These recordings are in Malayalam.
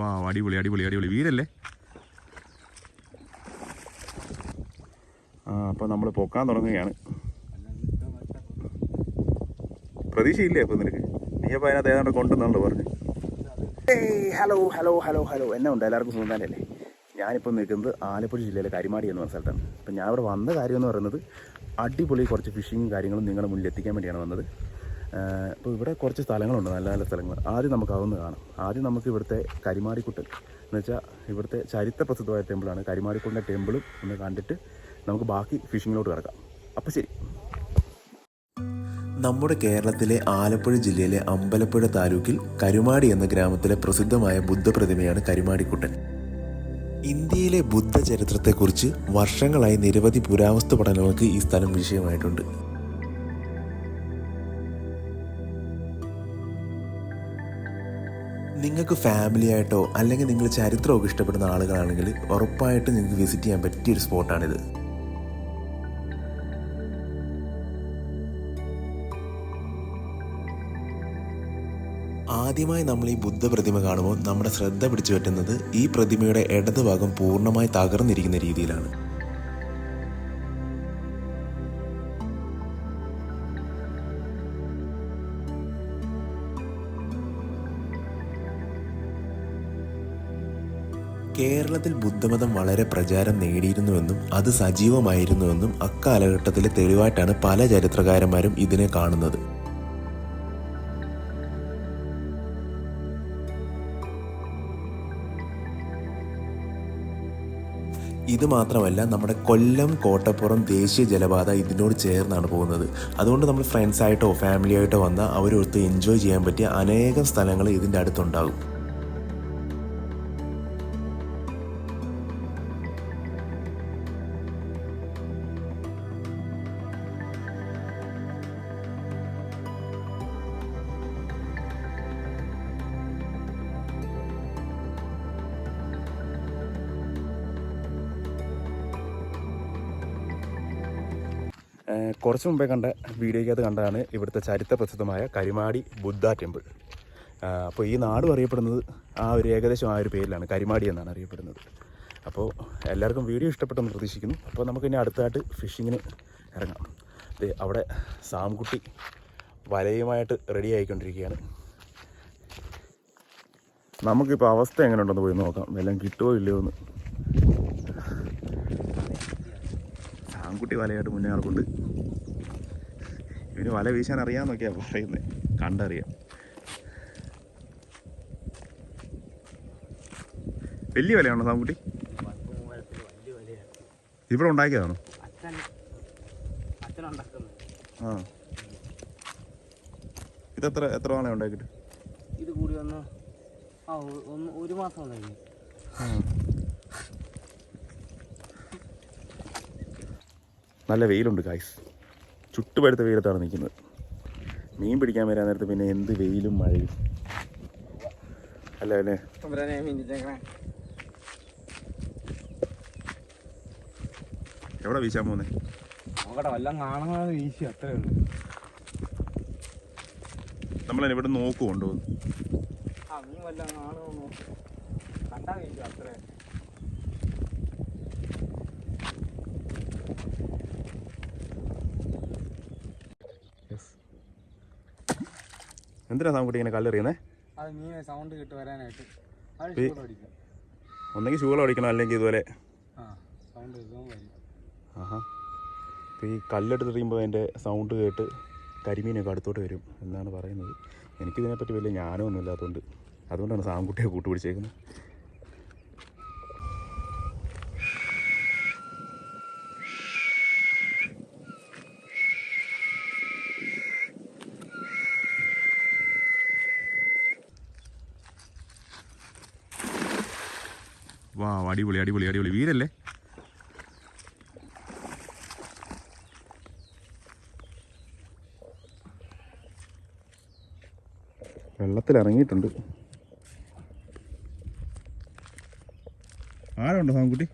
വാ അടിപൊളി അടിപൊളി അടിപൊളി. വീരല്ലേ? ആ അപ്പോൾ നമ്മൾ പൊക്കാൻ തുടങ്ങുകയാണ്. പ്രതീക്ഷയില്ലേ അപ്പോൾ നിനക്ക്? നീ അപ്പം അതിനകത്ത് ഏതാണ്ട് കൊണ്ടുവന്നുണ്ട് പറഞ്ഞു. Hello hello hello hello. എന്നെ ഉണ്ട്? എല്ലാവർക്കും സുഖം ഞാനിപ്പോൾ നിൽക്കുന്നത് ആലപ്പുഴ ജില്ലയിലെ കരിമാടി എന്ന് പറഞ്ഞ സ്ഥലത്താണ്. അപ്പം ഞാൻ ഇവിടെ വന്ന കാര്യം എന്ന് പറയുന്നത് അടിപൊളി കുറച്ച് ഫിഷിങ്ങും കാര്യങ്ങളും നിങ്ങളുടെ മുന്നിൽ എത്തിക്കാൻ വേണ്ടിയാണ് വന്നത്. അപ്പോൾ ഇവിടെ കുറച്ച് സ്ഥലങ്ങളുണ്ട് നല്ല നല്ല സ്ഥലങ്ങൾ. ആദ്യം നമുക്ക് അതൊന്ന് കാണാം. ആദ്യം നമുക്ക് ഇവിടുത്തെ കരിമാടിക്കുട്ടൻ. എന്ന് വെച്ചാൽ ഇവിടുത്തെ ചരിത്ര പ്രസിദ്ധമായ ടെമ്പിളാണ്. കരിമാടിക്കുട്ടന്റെ ടെമ്പിളും ഒന്ന് കണ്ടിട്ട് നമുക്ക് ബാക്കി ഫിഷിങ്ങിലോട്ട് കിടക്കാം. അപ്പോൾ ശരി. നമ്മുടെ കേരളത്തിലെ ആലപ്പുഴ ജില്ലയിലെ അമ്പലപ്പുഴ താലൂക്കിൽ കരുമാടി എന്ന ഗ്രാമത്തിലെ പ്രസിദ്ധമായ ബുദ്ധപ്രതിമയാണ് കരുമാടിക്കുട്ടൻ. ഇന്ത്യയിലെ ബുദ്ധ ചരിത്രത്തെക്കുറിച്ച് വർഷങ്ങളായി നിരവധി പുരാവസ്തു പഠനങ്ങൾക്ക് ഈ സ്ഥലം വിഷയമായിട്ടുണ്ട്. നിങ്ങൾക്ക് ഫാമിലിയായിട്ടോ അല്ലെങ്കിൽ നിങ്ങൾ ചരിത്രമൊക്കെ ഇഷ്ടപ്പെടുന്ന ആളുകളാണെങ്കിൽ ഉറപ്പായിട്ടും നിങ്ങൾക്ക് വിസിറ്റ് ചെയ്യാൻ പറ്റിയ പറ്റിയൊരു സ്പോട്ടാണിത്. ആദ്യമായി നമ്മൾ ഈ ബുദ്ധ പ്രതിമ കാണുമ്പോൾ നമ്മുടെ ശ്രദ്ധ പിടിച്ചു പറ്റുന്നത് ഈ പ്രതിമയുടെ ഇടതുഭാഗം പൂർണമായി തകർന്നിരിക്കുന്ന രീതിയിലാണ്. കേരളത്തിൽ ബുദ്ധമതം വളരെ പ്രചാരം നേടിയിരുന്നുവെന്നും അത് സജീവമായിരുന്നുവെന്നും അക്കാലഘട്ടത്തിലെ തെളിവായിട്ടാണ് പല ചരിത്രകാരന്മാരും ഇതിനെ കാണുന്നത്. ഇത് മാത്രമല്ല നമ്മുടെ കൊല്ലം കോട്ടപ്പുറം ദേശീയ ജലപാത ഇതിനോട് ചേർന്നാണ് പോകുന്നത്. അതുകൊണ്ട് നമ്മൾ ഫ്രണ്ട്സായിട്ടോ ഫാമിലിയായിട്ടോ വന്നാൽ അവരൊത്ത് എൻജോയ് ചെയ്യാൻ പറ്റിയ അനേകം സ്ഥലങ്ങൾ ഇതിന്റെ അടുത്തുണ്ടാകും. കുറച്ച് മുമ്പേ കണ്ട വീഡിയോയ്ക്കകത്ത് കണ്ടതാണ് ഇവിടുത്തെ ചരിത്ര പ്രസിദ്ധമായ കരിമാടി ബുദ്ധ ടെമ്പിൾ. അപ്പോൾ ഈ നാടും അറിയപ്പെടുന്നത് ആ ഒരു ഏകദേശം ആ ഒരു പേരിലാണ് കരിമാടി എന്നാണ് അറിയപ്പെടുന്നത്. അപ്പോൾ എല്ലാവർക്കും വീഡിയോ ഇഷ്ടപ്പെട്ടെന്ന് പ്രതീക്ഷിക്കുന്നു. അപ്പോൾ നമുക്ക് ഇനി അടുത്തായിട്ട് ഫിഷിങ്ങിന് ഇറങ്ങാം. അവിടെ സാംകുട്ടി വലയുമായിട്ട് റെഡി ആയിക്കൊണ്ടിരിക്കുകയാണ്. നമുക്കിപ്പോൾ അവസ്ഥ എങ്ങനെ ഉണ്ടെന്ന് പോയി നോക്കാം. വല്ലതും കിട്ടുമോ ഇല്ലയോ എന്ന്. ആൺകുട്ടി വലയായിട്ട് മുന്നേ നടക്കുന്നുണ്ട് ഇവന് വല വീശാൻ അറിയാമെന്നൊക്കെയാണ് പറയുന്നത് കണ്ടറിയാം. വലിയ വലയാണോ സാമ്പുട്ടി ഇവിടെ ഉണ്ടാക്കിയതാണോ? ആ. ഇത് എത്ര എത്ര നാളെ ഉണ്ടാക്കിയിട്ട്? ഇത് കൂടി വന്ന് ആ ഒരു മാസം കഴിഞ്ഞു. നല്ല വെയിലുണ്ട് കായ്സ് ചുട്ടുപഴുത്ത വെയിലത്താണ് നിൽക്കുന്നത്. മീൻ പിടിക്കാൻ വരാൻ നേരത്ത് പിന്നെ എന്ത് വെയിലും മഴയും. അല്ല അല്ലേ? എവിടെ വീശാൻ പോകുന്നേ നമ്മളതിനെ ഇവിടെ നോക്കു കൊണ്ടുപോകുന്നു ആ മീൻ വല്ലതും കാണുമോ നോക്കി. കണ്ടാ വീശു അത്രേ. എന്തിനാ സാംകുട്ടി ഇങ്ങനെ കല്ലെറിയുന്നേ? അത് സൗണ്ട് കിട്ടി വരാനായിട്ട്. ഒന്നെങ്കിൽ ശൂളം അടിക്കണം അല്ലെങ്കിൽ ഇതുപോലെ. ആഹാ. അപ്പോൾ ഈ കല്ലെടുത്തെറിയുമ്പോൾ അതിന്റെ സൗണ്ട് കേട്ട് കരിമീനൊക്കെ അടുത്തോട്ട് വരും എന്നാണ് പറയുന്നത്. എനിക്കിതിനെപ്പറ്റി വലിയ ജ്ഞാനമൊന്നും ഇല്ലാത്തതുകൊണ്ട് അതുകൊണ്ടാണ് സാംകുട്ടിയെ കൂട്ടുപിടിച്ചേക്കുന്നത്. വാ അടിപൊളി അടിപൊളി അടിപൊളി. വീരല്ലേ? വെള്ളത്തിൽ ഇറങ്ങിയിട്ടുണ്ട് ആരുണ്ടോ സാംകുട്ടി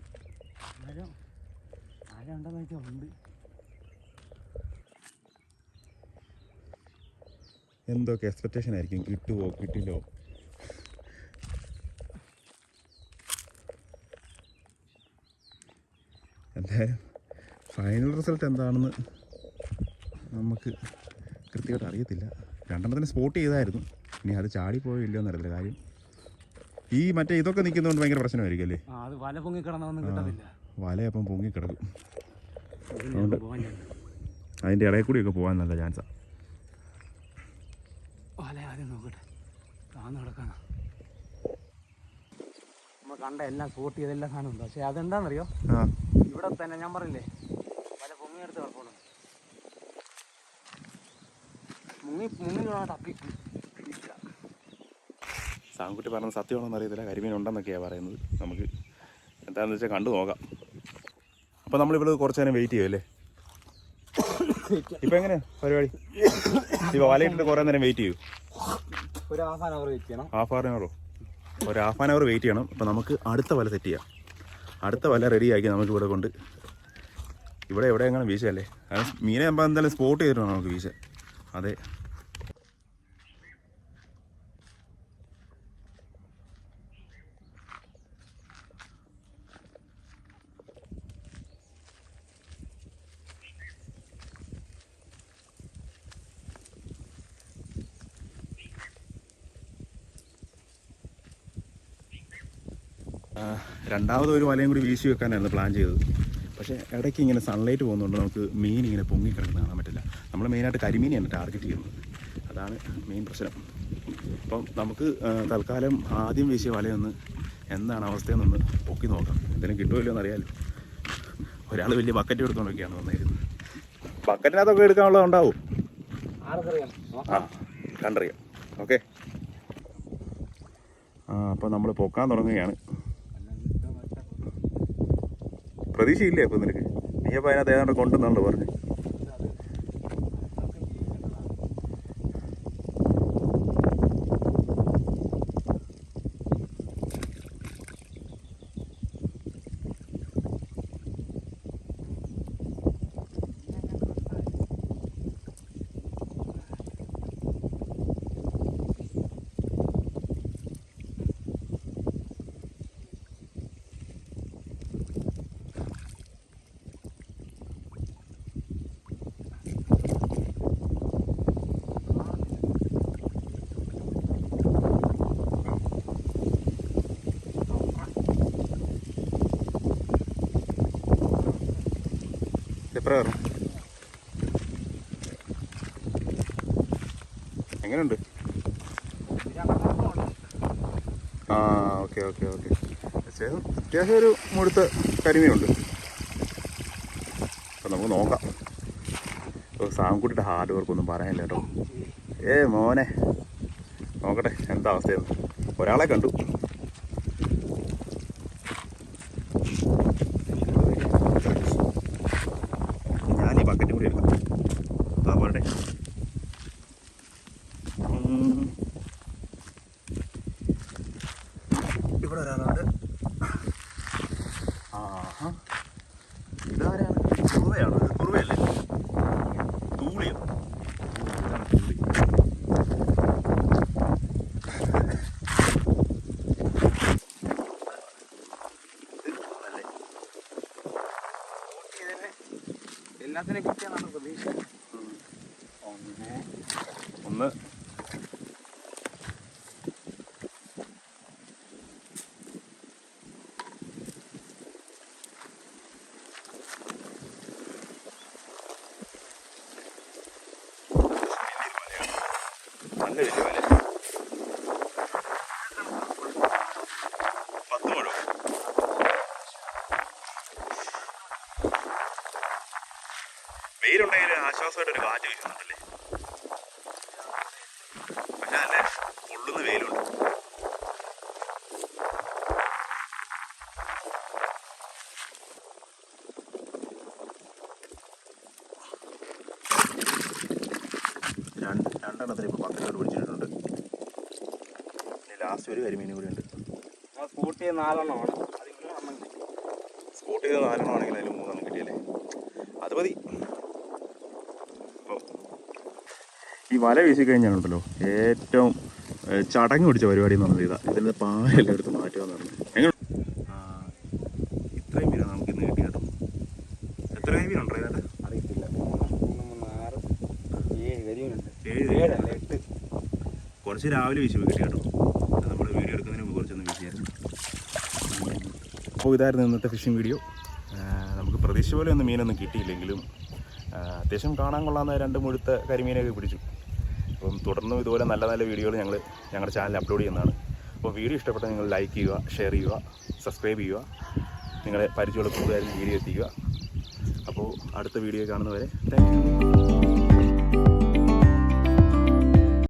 എന്തൊക്കെ എക്സ്പെക്റ്റേഷൻ ആയിരിക്കും. കിട്ടുമോ കിട്ടില്ലോ എന്തായാലും ഫൈനൽ റിസൾട്ട് എന്താണെന്ന് നമുക്ക് കൃത്യമായിട്ട് അറിയത്തില്ല. തന്നെ സ്പോട്ട് ചെയ്തായിരുന്നു. ഇനി അത് ചാടിപ്പോയോ ഇല്ലയോ എന്നറിയില്ല കാര്യം ഈ മറ്റേ ഇതൊക്കെ നിൽക്കുന്നതുകൊണ്ട് ഭയങ്കര പ്രശ്നമായിരിക്കും അല്ലേ? വല പൊങ്ങി വലയപ്പം പൊങ്ങിക്കിടക്കും കിടക്കും. അതിന്റെ ഇടയിൽ കൂടിയൊക്കെ പോകാൻ നല്ല ചാൻസാണ് വല ആദ്യം നോക്കട്ടെ. താന്ന് കിടക്കാന. നമ്മൾ കണ്ട എല്ലാം സ്പോട്ട് ചെയ്ത എല്ലാ സാധനം ഉണ്ട്. പക്ഷേ അതെന്താണെന്നറിയോ ആ. ഇവിടെ തന്നെ ഞാൻ പറഞ്ഞില്ലേ? വല പൊങ്ങിയെടുത്ത് കിടപ്പുണ്ട്. മുങ്ങി മുങ്ങി വീണാ തപ്പി. ഇല്ല. സാങ്കുട്ടി പറഞ്ഞത് സത്യമാണെന്ന് അറിയത്തില്ല. കരിമീൻ ഉണ്ടെന്നൊക്കെയാണ് പറയുന്നത്. നമുക്ക് എന്താണെന്ന് വെച്ചാൽ കണ്ടു നോക്കാം. അപ്പോൾ നമ്മളിവിടെ കുറച്ച് നേരം വെയിറ്റ് ചെയ്യും അല്ലേ ഇപ്പം എങ്ങനെയാ പരിപാടി? ഇപ്പോൾ വലയിട്ടിട്ട് കുറേ നേരം വെയിറ്റ് ചെയ്യൂ. ഒരു ഹാഫ് ആൻ അവർ വെയിറ്റ് ചെയ്യണം. ഹാഫ് ആൻ അവറോ ഒരു ഹാഫ് ആൻ അവർ വെയിറ്റ് ചെയ്യണം. അപ്പോൾ നമുക്ക് അടുത്ത വല സെറ്റ് ചെയ്യാം. അടുത്ത വല റെഡിയാക്കി നമുക്ക് ഇവിടെ കൊണ്ട്. ഇവിടെ എവിടെ എങ്ങനെ കാരണം മീനെ നമ്മൾ എന്തായാലും സ്പോട്ട് ചെയ്തിട്ടാണ് നമുക്ക് വീശ അതെ. രണ്ടാമത് ഒരു വലയും കൂടി വീശി വെക്കാനായിരുന്നു പ്ലാൻ ചെയ്തത്. പക്ഷേ ഇടയ്ക്ക് ഇങ്ങനെ സൺലൈറ്റ് പോകുന്നതുകൊണ്ട് നമുക്ക് മീൻ ഇങ്ങനെ പൊങ്ങി കിടക്കുന്ന കാണാൻ പറ്റില്ല. നമ്മൾ മെയിനായിട്ട് കരിമീനെയാണ് ടാർഗറ്റ് ചെയ്യുന്നത്. അതാണ് മെയിൻ പ്രശ്നം. അപ്പം നമുക്ക് തൽക്കാലം ആദ്യം വീശിയ വലയൊന്ന് എന്താണ് അവസ്ഥയെന്നൊന്ന് പൊക്കി നോക്കാം. എന്തെങ്കിലും കിട്ടുമല്ലോ എന്നറിയാലോ ഒരാൾ വലിയ ബക്കറ്റ് എടുത്തോണ്ടൊക്കെയാണ് വന്നിരുന്നത്. ബക്കറ്റിനകത്തൊക്കെ എടുക്കാനുള്ളത് ഉണ്ടാവും. ആ കണ്ടറിയാം. ഓക്കെ അപ്പോൾ നമ്മൾ പൊക്കാൻ തുടങ്ങുകയാണ്. പ്രതീക്ഷയില്ലേ അപ്പോൾ നിനക്ക്? നീ അപ്പോൾ അതിനകത്ത് ഏതാണ്ട് കൊണ്ടുവന്നാണല്ലോ പറഞ്ഞു. കയറും എങ്ങനെയുണ്ട് ആ ഓക്കെ ഓക്കെ ഓക്കെ. അത്യാവശ്യം ഒരു മുഴുത്ത കരിമീനുണ്ട്. അപ്പം നമുക്ക് നോക്കാം. സാംകുട്ടിയുടെ ഹാർഡ് വർക്ക് ഒന്നും പറയാനില്ല കേട്ടോ. ഏ മോനെ. നോക്കട്ടെ എന്താ അവസ്ഥയെന്ന്. ഒരാളെ കണ്ടു ഞാൻ ഈ ബക്കറ്റും കൂടി എടുക്കാം ഉം. ഇവിടെ ഒരാളുണ്ട്. ആഹാ. ഇതാരാണ്? കുറുവയാണോ. കുറുവയല്ലേ? തൂളിയോ? തൂളി? എല്ലാത്തിനും കിട്ടിയാണ് പ്രതീക്ഷ. ഒന്ന്. നല്ല ആശ്വാസമായിട്ട് ഒരു കാറ്റ് വീശുന്നുണ്ടല്ലേ പക്ഷെ നല്ല പൊള്ളുന്ന വേലുണ്ട് രണ്ട് രണ്ടെണ്ണത്തിന് ഇപ്പോൾ പക്കത്തോട് പിടിച്ചിട്ടുണ്ട്. ഇനി ലാസ്റ്റ് ഒരു കരിമീൻ കൂടി ഉണ്ട്. സ്കൂട്ടി നാലെണ്ണമാണ്. അത് നമ്മൾ സ്പോട്ട് ചെയ്ത് നാലെണ്ണം ആണെങ്കിൽ അതിൽ മൂന്നെണ്ണം കിട്ടിയല്ലേ? അത് മതി. ഈ വല വീശി കഴിഞ്ഞാലുണ്ടല്ലോ ഏറ്റവും ചടങ്ങ് പിടിച്ച പരിപാടി എന്ന് പറഞ്ഞാൽ ഇതാ. ഇതിന്റെ പാവയെല്ലാം എടുത്ത് മാറ്റുകയെന്ന് പറഞ്ഞു ഇത്രയും പേരാണ് നമുക്ക് ഇന്ന് കിട്ടി കേട്ടോ. എത്രയും കൈ ഉണ്ടോ ഇതിനകത്ത്? അറിയത്തില്ല. ഏഴ് ഏഴല്ല എട്ട്. കുറച്ച് രാവിലെ വിശു കിട്ടി. കേട്ടോ നമ്മൾ വീഡിയോ എടുക്കുന്നതിന് കുറച്ചൊന്ന് വീശിയായിരുന്നു. അപ്പോൾ ഇതായിരുന്നു ഇന്നത്തെ ഫിഷിംഗ് വീഡിയോ നമുക്ക് പ്രതീക്ഷ പോലെ ഒന്നും മീനൊന്നും കിട്ടിയില്ലെങ്കിലും അത്യാവശ്യം കാണാൻ കൊള്ളാവുന്ന രണ്ട് മുഴുത്ത കരിമീനൊക്കെ പിടിച്ചു. അപ്പം തുടർന്നും ഇതുപോലെ നല്ല നല്ല വീഡിയോകൾ ഞങ്ങൾ ഞങ്ങളുടെ ചാനലിൽ അപ്ലോഡ് ചെയ്യുന്നതാണ്. അപ്പോൾ വീഡിയോ ഇഷ്ടപ്പെട്ടാൽ നിങ്ങൾ ലൈക്ക് ചെയ്യുക ഷെയർ ചെയ്യുക സബ്സ്ക്രൈബ് ചെയ്യുക. നിങ്ങളെ പരിചയമുള്ള കൂടുതലായിരുന്നു വീഡിയോ എത്തിക്കുക. അപ്പോൾ അടുത്ത വീഡിയോ കാണുന്നവരെ താങ്ക്